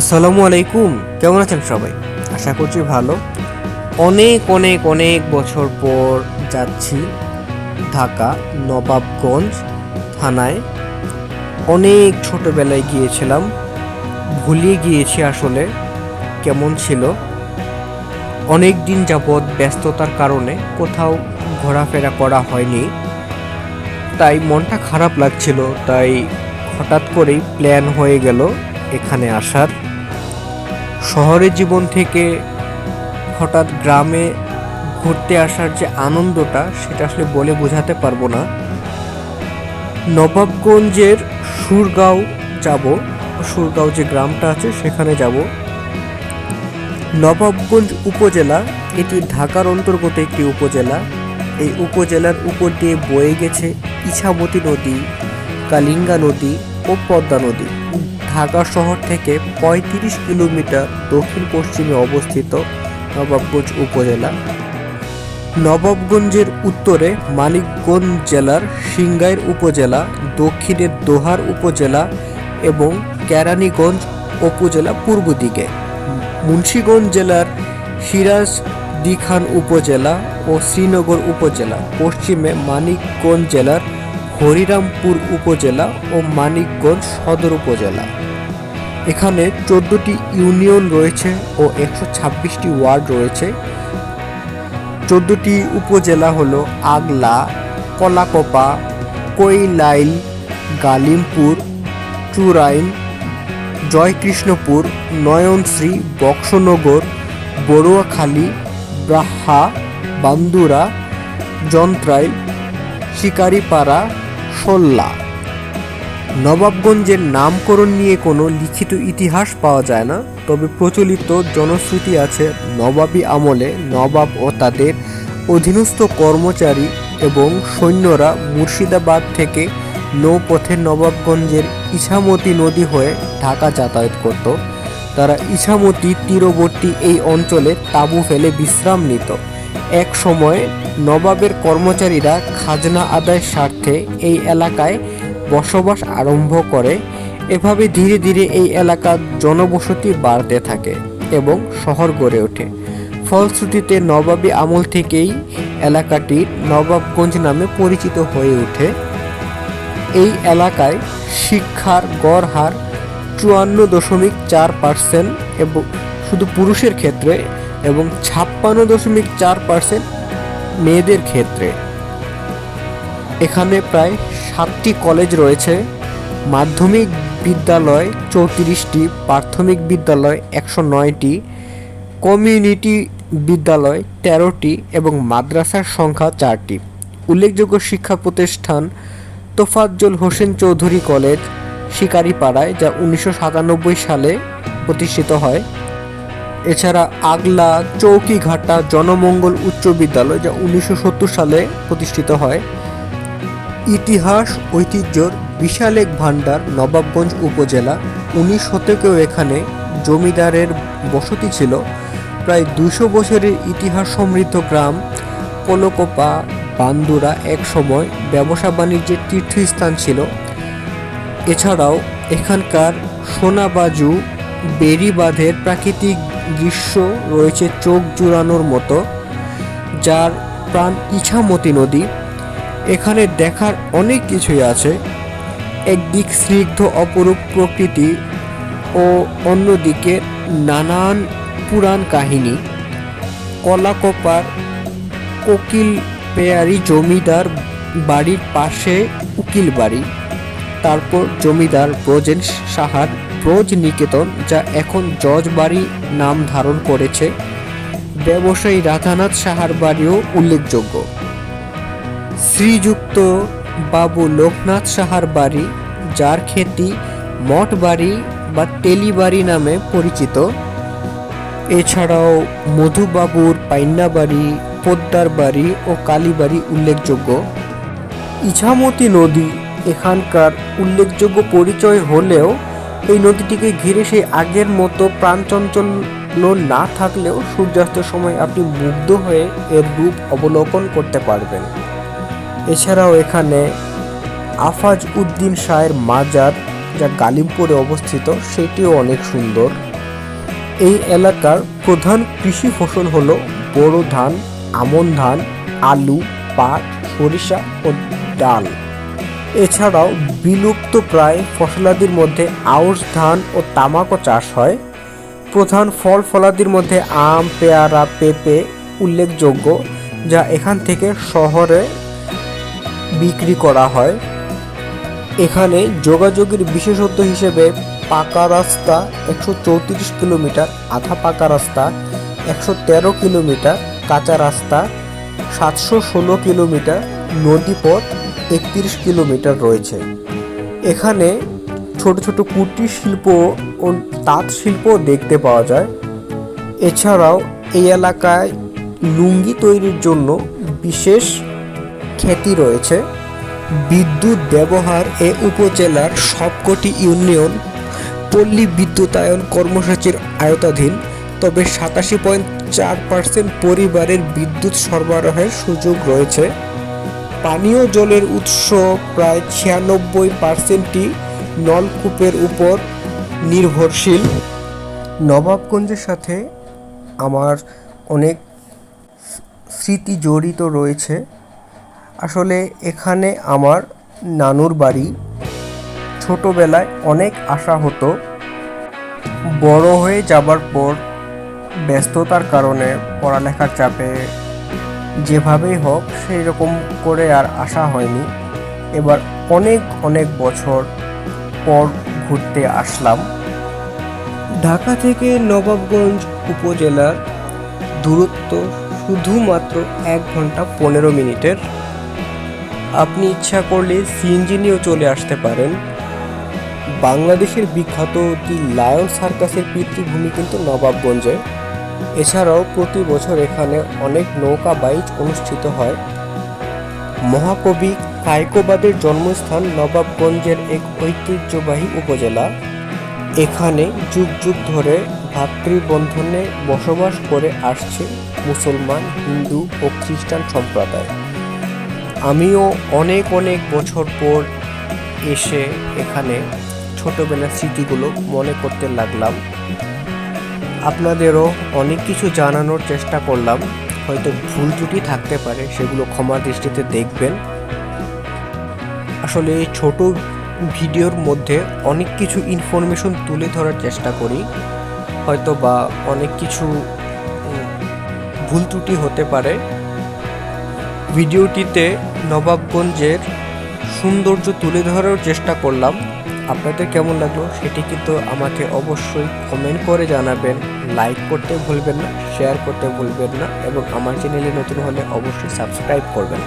আসসালামু আলাইকুম। কেমন আছেন সবাই? আশা করছি ভালো। অনেক অনেক অনেক বছর পর যাচ্ছি ঢাকা, নবাবগঞ্জ থানায়। অনেক ছোটবেলায় গিয়েছিলাম। ভুলিয়ে গিয়েছি আসলে কেমন ছিল। অনেক দিন যাবৎ ব্যস্ততার কারণে কোথাও ঘোরাফেরা করা হয়নি। তাই মনটা খারাপ লাগছিল, তাই হঠাৎ করেই প্ল্যান হয়ে গেল এখানে আসার। শহরের জীবন থেকে হঠাৎ গ্রামে ঘুরতে আসার যে আনন্দটা, সেটা আসলে বলে বোঝাতে পারব না। নবাবগঞ্জের সুরগাঁও যাব, সুরগাঁও যে গ্রামটা আছে, সেখানে যাব। নবাবগঞ্জ উপজেলা, এটি ঢাকার অন্তর্গত একটি উপজেলা। এই উপজেলার উপর দিয়ে বয়ে গেছে ইছামতি নদী, কালিঙ্গা নদী ও পদ্মা নদী। ঢাকা শহর থেকে পঁয়ত্রিশ কিলোমিটার দক্ষিণ পশ্চিমে অবস্থিত নবাবগঞ্জ উপজেলা। নবাবগঞ্জের উত্তরে মানিকগঞ্জ জেলার সিংগাইর উপজেলা দক্ষিণের দোহার উপজেলা এবং কেরানীগঞ্জ উপজেলা পূর্ব দিকে। মুন্সীগঞ্জ জেলার সিরাজ দিখান উপজেলা ও শ্রীনগর উপজেলা, পশ্চিমে মানিকগঞ্জ জেলার হরিরামপুর উপজেলা ও মানিকগঞ্জ সদর উপজেলা। এখানে চোদ্দোটি ইউনিয়ন রয়েছে ও একশো ছাব্বিশটি ওয়ার্ড রয়েছে। চোদ্দোটি উপজেলা হলো আগলা, কলাকপা, কৈলাইল, গালিমপুর চুরাইন জয়কৃষ্ণপুর, নয়নশ্রী, বক্সনগর, বড়ুয়াখালী, ব্রাহ্মা, বান্দুরা, যন্ত্রাইল, শিকারিপাড়া সোল্লা নবাবগঞ্জের নামকরণ নিয়ে কোনো লিখিত ইতিহাস পাওয়া যায় না, তবে প্রচলিত জনশ্রুতি আছে নবাবী আমলে নবাব ও তাদের অধীনস্থ কর্মচারী এবং সৈন্যরা মুর্শিদাবাদ থেকে নৌপথে নবাবগঞ্জের ইছামতি নদী হয়ে ঢাকা যাতায়াত করত। তারা ইছামতি তীরবর্তী এই অঞ্চলে তাঁবু ফেলে বিশ্রাম নিত। এক সময় নবাবের কর্মচারীরা খাজনা আদায়ের স্বার্থে এই এলাকায় বসবাস আরম্ভ করে। এভাবে ধীরে ধীরে এই এলাকার জনবসতি বাড়তে থাকে এবং শহর গড়ে ওঠে। ফলশ্রুতিতে নবাবী আমল থেকেই এলাকাটি নবাবগঞ্জ নামে পরিচিত হয়ে ওঠে। এই এলাকায় শিক্ষার গড় হার চুয়ান্ন দশমিক চার পার্সেন্ট এবং শুধু পুরুষের ক্ষেত্রে এবং ছাপ্পান্ন দশমিক চার পার্সেন্ট মেয়েদের ক্ষেত্রে। এখানে প্রায় সাতটি কলেজ রয়েছে। মাধ্যমিক বিদ্যালয় চৌত্রিশটি, প্রাথমিক বিদ্যালয় একশো নয়টি, কমিউনিটি বিদ্যালয় তেরোটি এবং মাদ্রাসার সংখ্যা চারটি। উল্লেখযোগ্য শিক্ষা প্রতিষ্ঠান তোফাজ্জল হোসেন চৌধুরী কলেজ, শিকারিপাড়ায়, যা উনিশশো সাতানব্বই সালে প্রতিষ্ঠিত হয়। এছাড়া আগলা চৌকিঘাটা জনমঙ্গল উচ্চ বিদ্যালয় যা উনিশশো সত্তর সালে প্রতিষ্ঠিত হয়। ইতিহাস ঐতিহ্যর বিশাল এক ভাণ্ডার নবাবগঞ্জ উপজেলা উনিশ শতকেও এখানে জমিদারের বসতি ছিল। প্রায় দুশো বছরের ইতিহাস সমৃদ্ধ গ্রাম কলকোপা, বান্দুরা এক সময় ব্যবসা বাণিজ্যের তীর্থস্থান ছিল। এছাড়াও এখানকার সোনাবাজু বেরিবাঁধের প্রাকৃতিক দৃশ্য রয়েছে চোখ জুড়ানোর মতো, যার প্রাণ ইছামতি নদী। এখানে দেখার অনেক কিছুই আছে। একদিক স্নিগ্ধ অপরূপ প্রকৃতি ও অন্যদিকে নানান পুরাণ কাহিনী। কলাকোপার কোকিল পেয়ারি জমিদার বাড়ির পাশে উকিল বাড়ি। তারপর জমিদার ব্রজেন সাহার ব্রজ নিকেতন যা এখন জজ বাড়ি নাম ধারণ করেছে, ব্যবসায়ী রাধানাথ সাহার বাড়িও উল্লেখযোগ্য। শ্রীযুক্ত বাবু লোকনাথ সাহার বাড়ি, যার খ্যাতি মঠ বাড়ি বা তেলিবাড়ি নামে পরিচিত। এছাড়াও মধুবাবুর পাইন্না বাড়ি পোদ্দার বাড়ি ও কালীবাড়ি উল্লেখযোগ্য। ইছামতি নদী এখানকার উল্লেখযোগ্য পরিচয় হলেও এই নদীটিকে ঘিরে সেই আগের মতো প্রাণচঞ্চল্য না থাকলেও সূর্যাস্তের সময় আপনি মুগ্ধ হয়ে এর রূপ অবলোকন করতে পারবেন। এছাড়াও এখানে আফাজ উদ্দিন শাহের মাজার, যা গালিমপুরে অবস্থিত, সেটিও অনেক সুন্দর। এই এলাকার প্রধান কৃষি ফসল হলো বোরো ধান, আমন ধান, আলু, পাট, সরিষা ও ডাল। এছাড়াও বিলুপ্ত প্রায় ফসলাদির মধ্যে আউশ, ধান ও তামাকও চাষ হয়। প্রধান ফল ফলাদির মধ্যে আম, পেয়ারা, পেঁপে উল্লেখযোগ্য, যা এখান থেকে শহরে বিক্রি করা হয়। এখানে যোগাযোগের বিশেষত্ব হিসেবে পাকা রাস্তা একশো চৌত্রিশ কিলোমিটার, আধা পাকা রাস্তা একশো তেরো কিলোমিটার, কাঁচা রাস্তা সাতশো ষোলো কিলোমিটার, নদীপথ একত্রিশ কিলোমিটার রয়েছে। এখানে ছোট ছোট কুটির শিল্প ও তাঁত শিল্প দেখতে পাওয়া যায়। এছাড়াও এই এলাকায় লুঙ্গি তৈরির জন্য বিশেষ খ্যাতি রয়েছে। বিদ্যুৎ ব্যবহার এ উপজেলার সবকটি ইউনিয়ন পল্লী বিদ্যুতায়ন কর্মসূচির আয়তাধীন তবে সাতাশি পয়েন্ট চার পার্সেন্ট পরিবারের বিদ্যুৎ সরবরাহের সুযোগ রয়েছে। পানীয় জলের উৎস প্রায় ছিয়ানব্বই পার্সেন্টই নলকূপের উপর নির্ভরশীল। নবাবগঞ্জের সাথে আমার অনেক স্মৃতি জড়িত রয়েছে। আসলে এখানে আমার নানুর বাড়ি ছোটোবেলায় অনেক আশা হতো। বড় হয়ে যাবার পর ব্যস্ততার কারণে পড়ালেখার চাপে যেভাবেই হোক সেই রকম করে আর আসা হয়নি। এবার অনেক অনেক বছর পর ঘুরতে আসলাম। ঢাকা থেকে নবাবগঞ্জ উপজেলার দূরত্ব শুধুমাত্র এক ঘণ্টা পনেরো মিনিটের। আপনি ইচ্ছা করলে সিএনজি নিয়েও চলে আসতে পারেন। বাংলাদেশের বিখ্যাত দি লায়ন সার্কাসের পিতৃভূমি কিন্তু নবাবগঞ্জে। এছাড়াও প্রতি বছর এখানে অনেক নৌকা বাইচ অনুষ্ঠিত হয়। মহাকবি কায়কোবাদের জন্মস্থান নবাবগঞ্জের এক ঐতিহ্যবাহী উপজেলা। এখানে যুগ যুগ ধরে ভাতৃবন্ধনে বসবাস করে আসছে মুসলমান, হিন্দু ও খ্রিস্টান সম্প্রদায়। আমিও অনেক অনেক বছর পর এসে এখানে ছোটবেলার স্মৃতিগুলো মনে করতে লাগলাম। আপনাদেরও অনেক কিছু জানানোর চেষ্টা করলাম। হয়তো ভুল ত্রুটি থাকতে পারে, সেগুলো ক্ষমা দৃষ্টিতে দেখবেন। আসলে এই ছোট ভিডিওর মধ্যে অনেক কিছু ইনফরমেশন তুলে ধরার চেষ্টা করি। হয়তো বা অনেক কিছু ভুল ত্রুটি হতে পারে। ভিডিওটিতে নবাবগঞ্জের সৌন্দর্য তুলে ধরার চেষ্টা করলাম। আপনাদের কেমন লাগল সেটি কিন্তু আমাকে অবশ্যই কমেন্ট করে জানাবেন। লাইক করতে ভুলবেন না শেয়ার করতে ভুলবেন না এবং আমার চ্যানেলে নতুন হলে অবশ্যই সাবস্ক্রাইব করবেন।